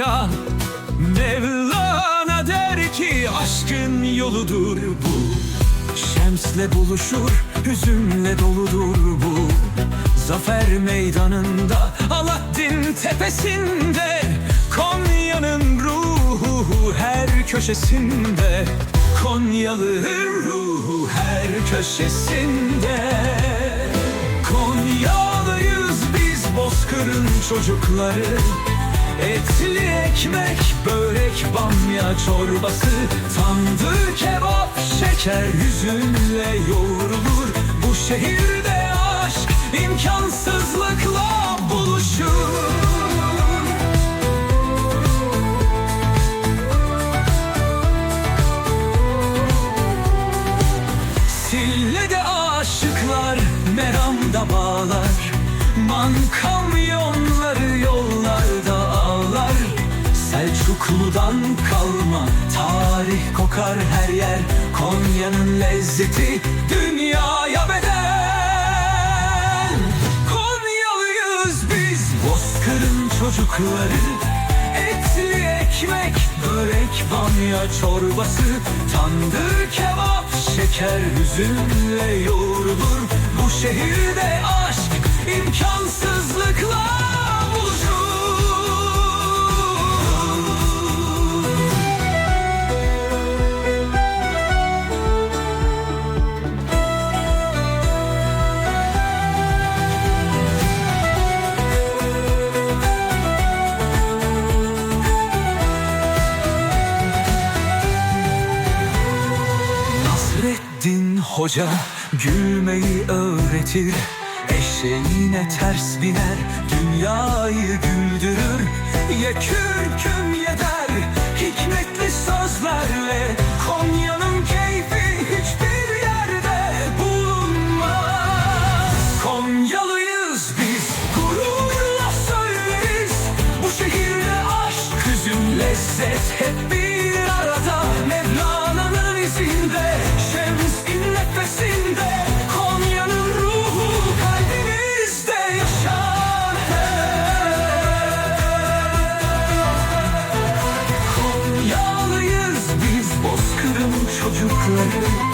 Konya Mevlana der ki aşkın yoludur bu. Şemsle buluşur, hüzünle doludur bu. Zafer meydanında, Alaaddin tepesinde Konya'nın ruhu her köşesinde. Konyalı ruhu her köşesinde. Konyalıyız biz bozkırın çocukları Etli ekmek, börek, bamya çorbası Tandır, kebap, şeker yüzünle yoğrulur. Bu şehirde aşk imkansızlıkla buluşur. Sille'de aşıklar meramda bağlar. Man kalma. Tarih kokar her yer. Konya'nın lezzeti dünyaya bedel. Konyalıyız biz. Bozkır'ın çocukları. Etli ekmek, börek, bamya çorbası. Tandır, kebap, şeker hüzünle yoğrulur Bu şehirde aşk imkansızlıkla Hoca gülmeyi öğretir Eşeğine ters biner dünyayı güldürür. Ye kürküm ye der hikmetli sözlerle Konya'nın keyfi hiçbir yerde bulunmaz. Konyalıyız biz gururla söyleriz. Bu şehirde aşk, hüzün, lezzet hep bir çocukları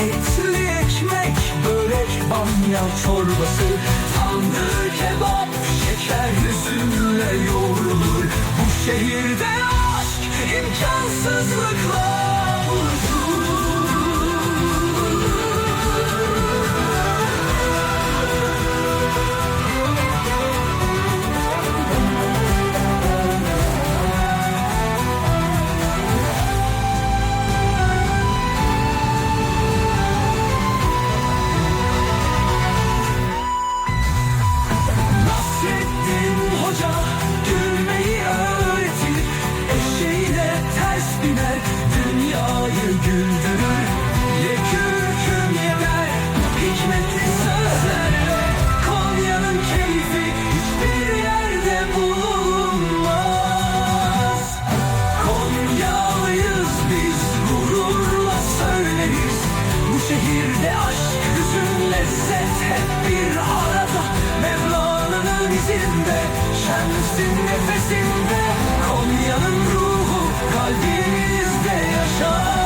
Etli ekmek, börek, bamya çorbası. Tandır, kebap, şeker üzümle yoğrulur. Bu şehirde aşk imkansızlıkla güldürür Ye kürküm yemer hikmetli sözlerle Konya'nın keyfi hiçbir yerde bulunmaz. Konyalıyız biz gururla söyleriz. Bu şehirde aşk, hüzün, lezzet hep bir arada. Mevlana'nın izinde, Şems'in nefesinde Konya'nın ruhu kalbimizde yaşar